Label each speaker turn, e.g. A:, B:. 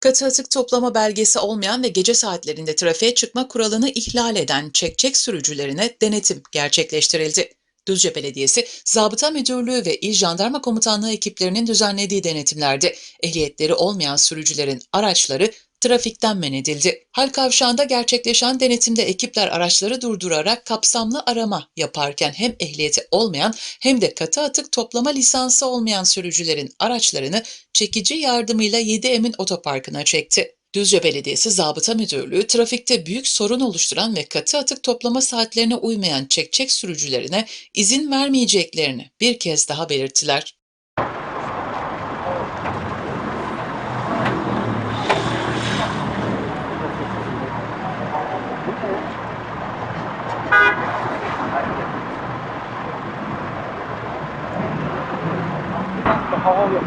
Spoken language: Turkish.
A: Katı atık toplama belgesi olmayan ve gece saatlerinde trafiğe çıkma kuralını ihlal eden çek-çek sürücülerine denetim gerçekleştirildi. Düzce Belediyesi, Zabıta Müdürlüğü ve İl Jandarma Komutanlığı ekiplerinin düzenlediği denetimlerde ehliyetleri olmayan sürücülerin araçları trafikten men edildi. Hal kavşağında gerçekleşen denetimde ekipler araçları durdurarak kapsamlı arama yaparken hem ehliyeti olmayan hem de katı atık toplama lisansı olmayan sürücülerin araçlarını çekici yardımıyla 7 Emin Otoparkı'na çekti. Düzce Belediyesi Zabıta Müdürlüğü trafikte büyük sorun oluşturan ve katı atık toplama saatlerine uymayan çek-çek sürücülerine izin vermeyeceklerini bir kez daha belirttiler. 好好用